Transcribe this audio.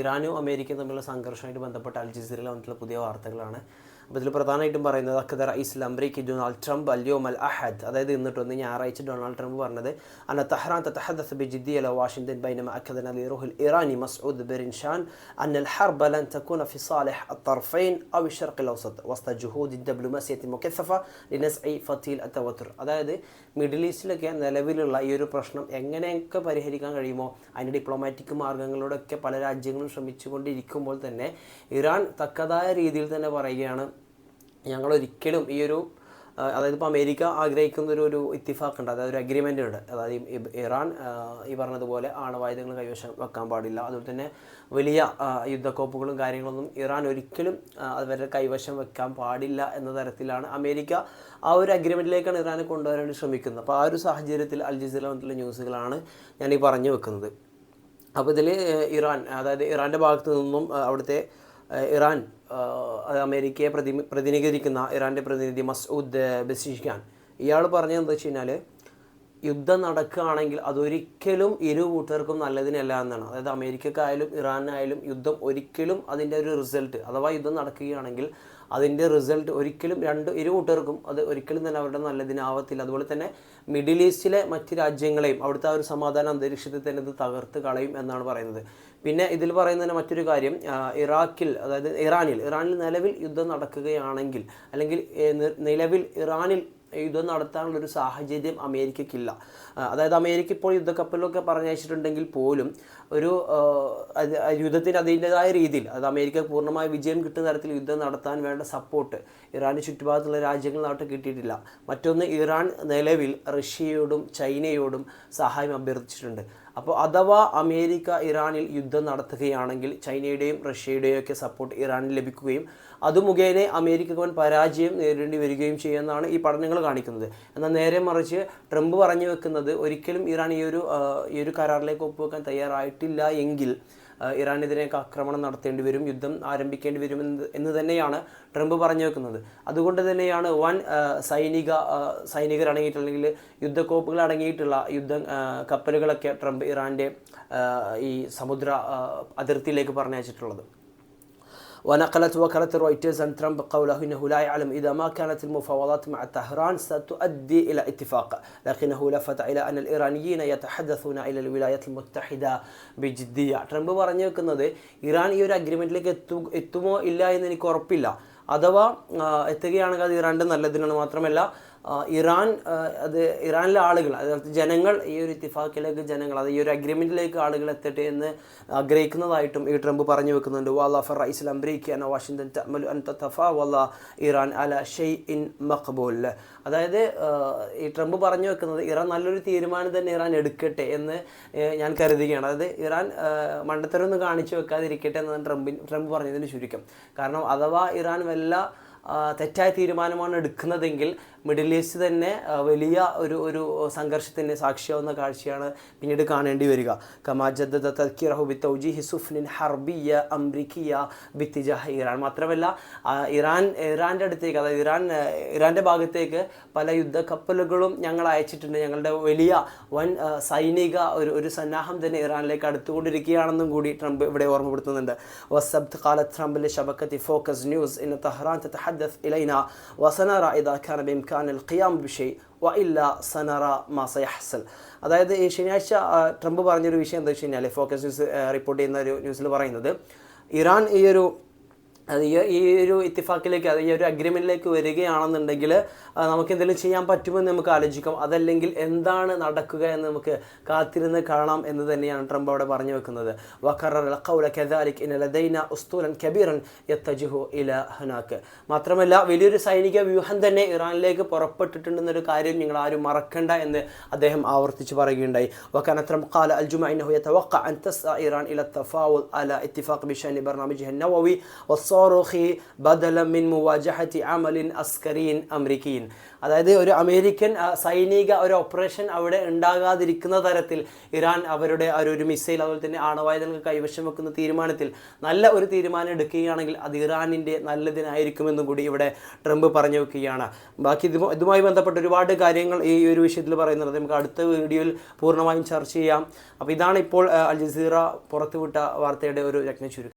ഇറാനും അമേരിക്കയും തമ്മിലുള്ള സംഘർഷമായിട്ട് ബന്ധപ്പെട്ട അൽ ജസീറയിൽ വന്നിട്ടുള്ള പുതിയ വാർത്തകളാണ്. അപ്പോൾ ഇതിൽ പ്രധാനമായിട്ടും പറയുന്നത് അഖദർ ഇസ്ലാം അംബ്രിക്ക് ഡൊണാൾഡ് ട്രംപ് അല്യോ മൽ അഹദ്. അതായത് ഇന്നിട്ടൊന്ന് ഞായറാഴ്ച ഡൊണാൾഡ് ട്രംപ് പറഞ്ഞത് അന്ന തഹ്റാൻ തഹദ് ബി ജിദ്ദി അല വാഷിംഗ്ടൺ ബൈന അഖദൻ അലി റുഹുൽ ഇറാനി മസ്ഊദ് ബെറിൻ ഷാൻ അന്ന الحرب لن تكون في صالح الطرفين أو الشرق الأوسط وسط جهود الدبلوماسية المكثفة لنزع فتيل التوتر അതായത് മിഡിൽ ഈസ്റ്റിലൊക്കെ നിലവിലുള്ള ഈ ഒരു പ്രശ്നം എങ്ങനെയൊക്കെ പരിഹരിക്കാൻ കഴിയുമോ അതിന്റെ ഡിപ്ലോമാറ്റിക് മാർഗങ്ങളിലൂടെയൊക്കെ പല രാജ്യങ്ങളും ശ്രമിച്ചുകൊണ്ടിരിക്കുമ്പോൾ തന്നെ ഇറാൻ തക്കതായ രീതിയിൽ തന്നെ പറയുകയാണ് ഞങ്ങൾ ഒരിക്കലും ഈ ഒരു അതായത് ഇപ്പോൾ അമേരിക്ക ആഗ്രഹിക്കുന്ന ഒരു ഒരു ഇത്തിഫാക്ക് ഉണ്ട് അതായത് ഒരു അഗ്രിമെന്റ് ഉണ്ട് അതായത് ഇറാൻ ഈ പറഞ്ഞതുപോലെ ആണവായുധങ്ങൾ കൈവശം വെക്കാൻ പാടില്ല. അതുപോലെ തന്നെ വലിയ യുദ്ധക്കോപ്പുകളും കാര്യങ്ങളൊന്നും ഇറാൻ ഒരിക്കലും അവരുടെ കൈവശം വെക്കാൻ പാടില്ല എന്ന തരത്തിലാണ് അമേരിക്ക ആ ഒരു അഗ്രിമെന്റിലേക്കാണ് ഇറാനെ കൊണ്ടുവരാൻ ശ്രമിക്കുന്നത്. അപ്പോൾ ആ ഒരു സാഹചര്യത്തിൽ അൽ ജസീറ വന്നിട്ടുള്ള ന്യൂസുകളാണ് ഞാൻ ഈ പറഞ്ഞു വെക്കുന്നത്. അപ്പോൾ ഇതിൽ ഇറാൻ അതായത് ഇറാന്റെ ഭാഗത്തു നിന്നും അവിടുത്തെ ഇറാൻ അമേരിക്കയെ പ്രതി പ്രതിനിധീകരിക്കുന്ന ഇറാന്റെ പ്രതിനിധി മസൂദ് ബസിഷ്ഖാൻ ഇയാൾ പറഞ്ഞത് എന്താ വെച്ച് കഴിഞ്ഞാൽ യുദ്ധം നടക്കുകയാണെങ്കിൽ അതൊരിക്കലും ഇരു കൂട്ടർക്കും നല്ലതിനല്ല എന്നാണ്. അതായത് അമേരിക്കക്കായാലും ഇറാനായാലും യുദ്ധം ഒരിക്കലും അതിന്റെ ഒരു റിസൾട്ട് അഥവാ യുദ്ധം നടക്കുകയാണെങ്കിൽ അതിന്റെ റിസൾട്ട് ഒരിക്കലും രണ്ട് ഇരു കൂട്ടർക്കും അത് ഒരിക്കലും തന്നെ അവരുടെ നല്ലതിനാവത്തില്ല. അതുപോലെ തന്നെ മിഡിൽ ഈസ്റ്റിലെ മറ്റ് രാജ്യങ്ങളെയും അവിടുത്തെ ആ ഒരു സമാധാന അന്തരീക്ഷത്തിൽ തന്നെ ഇത് തകർത്ത് കളയും എന്നാണ് പറയുന്നത്. പിന്നെ ഇതിൽ പറയുന്നതിന് മറ്റൊരു കാര്യം ഇറാഖിൽ അതായത് ഇറാനിൽ ഇറാനിൽ നിലവിൽ യുദ്ധം നടക്കുകയാണെങ്കിൽ അല്ലെങ്കിൽ നിലവിൽ ഇറാനിൽ യുദ്ധം നടത്താനുള്ള ഒരു സാഹചര്യം അമേരിക്കയ്ക്കില്ല. അതായത് അമേരിക്ക ഇപ്പോൾ യുദ്ധക്കപ്പലൊക്കെ പറഞ്ഞയച്ചിട്ടുണ്ടെങ്കിൽ പോലും ഒരു യുദ്ധത്തിന് അതിന്റെതായ രീതിയിൽ അത് അമേരിക്ക പൂർണമായ വിജയം കിട്ടുന്ന തരത്തിൽ യുദ്ധം നടത്താൻ വേണ്ട സപ്പോർട്ട് ഇറാന് ചുറ്റുഭാഗത്തുള്ള രാജ്യങ്ങളിലായിട്ട് കിട്ടിയിട്ടില്ല. മറ്റൊന്ന് ഇറാൻ നിലവിൽ റഷ്യയോടും ചൈനയോടും സഹായം അഭ്യർത്ഥിച്ചിട്ടുണ്ട്. അപ്പോൾ അഥവാ അമേരിക്ക ഇറാനിൽ യുദ്ധം നടത്തുകയാണെങ്കിൽ ചൈനയുടെയും റഷ്യയുടെയും ഒക്കെ സപ്പോർട്ട് ഇറാനിൽ ലഭിക്കുകയും അത് മുഖേന അമേരിക്കക്ക് പരാജയം നേരിടേണ്ടി വരികയും ചെയ്യുമെന്നാണ് ഈ പഠനങ്ങൾ കാണിക്കുന്നത്. എന്നാൽ നേരെ മറിച്ച് ട്രംപ് പറഞ്ഞു വെക്കുന്നത് ഒരിക്കലും ഇറാൻ ഈ ഒരു ഈ ഒരു കരാറിലേക്ക് ഒപ്പുവെക്കാൻ തയ്യാറായിട്ടില്ല എങ്കിൽ ഇറാനെതിരെയൊക്കെ ആക്രമണം നടത്തേണ്ടി വരും യുദ്ധം ആരംഭിക്കേണ്ടി വരും എന്ന് തന്നെയാണ് ട്രംപ് പറഞ്ഞു വെക്കുന്നത്. അതുകൊണ്ട് തന്നെയാണ് വൻ സൈനിക സൈനികർ അല്ലെങ്കിൽ യുദ്ധക്കോപ്പുകൾ അടങ്ങിയിട്ടുള്ള യുദ്ധ കപ്പലുകളൊക്കെ ട്രംപ് ഇറാന്റെ ഈ സമുദ്ര അതിർത്തിയിലേക്ക് പറഞ്ഞയച്ചിട്ടുള്ളത്. ونقلت وكالة رويترز عن ترامب قوله انه لا يعلم اذا ما كانت المفاوضات مع طهران ستؤدي الى اتفاق، لكنه لفت الى ان الايرانيين يتحدثون الى الولايات المتحده بجديه. ട്രംപ് പറഞ്ഞു വെക്കുന്നത് ഇറാൻ ഈ ഒരു അഗ്രിമെന്റിലേക്ക് എത്തു എത്തുമോ ഇല്ല എന്ന് എനിക്ക് ഉറപ്പില്ല അഥവാ ആ, എത്തുകയാണെങ്കിൽ അത് ഇറാൻ്റെ നല്ലതിനാണ് മാത്രമല്ല ആ, ഇറാൻ അത് ഇറാനിലെ ആളുകൾ അതായത് ജനങ്ങൾ ഈ ഒരു ഇത്തിഫാക്കിലേക്ക് ജനങ്ങൾ അത് ഈ ഒരു അഗ്രിമെന്റിലേക്ക് ആളുകൾ എത്തട്ടെ എന്ന് ആഗ്രഹിക്കുന്നതായിട്ടും ഈ ട്രംപ് പറഞ്ഞു വെക്കുന്നുണ്ട്. വാല ഫർ റൈസ് അംബ്രീഖ് അന വാഷിംഗ്ടൺ തഅമലു അൻ തതഫാവല ഇറാൻ അല ഷെയ് ഇൻ മഖബൂൽ. അതായത് ഈ ട്രംപ് പറഞ്ഞു വെക്കുന്നത് ഇറാൻ നല്ലൊരു തീരുമാനം തന്നെ ഇറാൻ എടുക്കട്ടെ എന്ന് ഞാൻ കരുതുകയാണ്. അതായത് ഇറാൻ മണ്ടത്തരമൊന്നും കാണിച്ചു വെക്കാതിരിക്കട്ടെ എന്നാണ് ട്രംപിൻ ട്രംപ് പറഞ്ഞതിന് ചുരുക്കം. കാരണം അഥവാ ഇറാൻ വല്ല തെറ്റായ തീരുമാനമാണ് എടുക്കുന്നതെങ്കിൽ മിഡിൽ ഈസ്റ്റ് തന്നെ വലിയ ഒരു ഒരു സംഘർഷത്തിന് സാക്ഷിയാവുന്ന കാഴ്ചയാണ് പിന്നീട് കാണേണ്ടി വരിക. ഹർബിയ അംരിക്കിയ ബിത്തിജാഹ ഇറാൻ. മാത്രമല്ല ഇറാൻ ഇറാന്റെ അടുത്തേക്ക് അതായത് ഇറാൻ ഇറാന്റെ ഭാഗത്തേക്ക് പല യുദ്ധ കപ്പലുകളും ഞങ്ങൾ അയച്ചിട്ടുണ്ട്. ഞങ്ങളുടെ വലിയ വൻ സൈനിക ഒരു ഒരു സന്നാഹം തന്നെ ഇറാനിലേക്ക് അടുത്തുകൊണ്ടിരിക്കുകയാണെന്നും കൂടി ട്രംപ് ഇവിടെ ഓർമ്മപ്പെടുത്തുന്നുണ്ട്. വസബ്ത് കാല ട്രംപിലെ ഷബക്കത്തി ഫോക്കസ് ന്യൂസ്. ഇന്ന് തഹ്റാൻ തഹ تتحدث إلينا وسنرى إذا كان بإمكان القيام بشيء وإلا سنرى ما سيحصل അതായത് ഈ ശനിയാഴ്ച ആ, ട്രംപ് പറഞ്ഞൊരു വിഷയം എന്താ വെച്ച് കഴിഞ്ഞാൽ ഫോക്കസ് ന്യൂസ് ആ, റിപ്പോർട്ട് ചെയ്യുന്ന ഒരു ന്യൂസിൽ പറയുന്നത് ഇറാൻ ഈ ഒരു അത് ഈ ഒരു ഇത്തിഫാക്കിലേക്ക് അത് ഈ ഒരു അഗ്രിമെന്റിലേക്ക് വരികയാണെന്നുണ്ടെങ്കിൽ നമുക്ക് എന്തെങ്കിലും ചെയ്യാൻ പറ്റുമെന്ന് നമുക്ക് ആലോചിക്കാം. അതല്ലെങ്കിൽ എന്താണ് നടക്കുക എന്ന് നമുക്ക് കാത്തിരുന്ന് കാണാം എന്ന് തന്നെയാണ് ട്രംപ് അവിടെ പറഞ്ഞു വെക്കുന്നത്. കബീറൻ ഇല ഹനാക്ക് മാത്രമല്ല വലിയൊരു സൈനിക വ്യൂഹം തന്നെ ഇറാനിലേക്ക് പുറപ്പെട്ടിട്ടുണ്ടെന്നൊരു കാര്യം നിങ്ങൾ ആരും മറക്കണ്ട എന്ന് അദ്ദേഹം ആവർത്തിച്ച് പറയുകയുണ്ടായി. വക്കാനത്രം ഇറാൻ ഇല തഫാവുൽ അല ഇത്തിഫാഖ് ബിഷാനി ബർണാമിജ് സോറോഹി ബദലമിൻ മുവാജഹത്തി അമലിൻ അസ്കരീൻ അമരിക്കീൻ അതായത് ഒരു അമേരിക്കൻ സൈനിക ഒരു ഓപ്പറേഷൻ അവിടെ ഉണ്ടാകാതിരിക്കുന്ന തരത്തിൽ ഇറാൻ അവരുടെ ആ ഒരു മിസൈൽ അതുപോലെ തന്നെ ആണവായുധങ്ങൾ കൈവശം വെക്കുന്ന തീരുമാനത്തിൽ നല്ല ഒരു തീരുമാനം എടുക്കുകയാണെങ്കിൽ അത് ഇറാനിന്റെ നല്ലതിനായിരിക്കുമെന്നും കൂടി ഇവിടെ ട്രംപ് പറഞ്ഞു വെക്കുകയാണ്. ബാക്കി ഇത് ഇതുമായി ബന്ധപ്പെട്ട് ഒരുപാട് കാര്യങ്ങൾ ഈ ഒരു വിഷയത്തിൽ പറയുന്നുണ്ട്. നമുക്ക് അടുത്ത വീഡിയോയിൽ പൂർണമായും ചർച്ച ചെയ്യാം. അപ്പോൾ ഇതാണ് ഇപ്പോൾ അൽ ജസീറ പുറത്തുവിട്ട വാർത്തയുടെ ഒരു രജ്ഞ ചുരുക്കം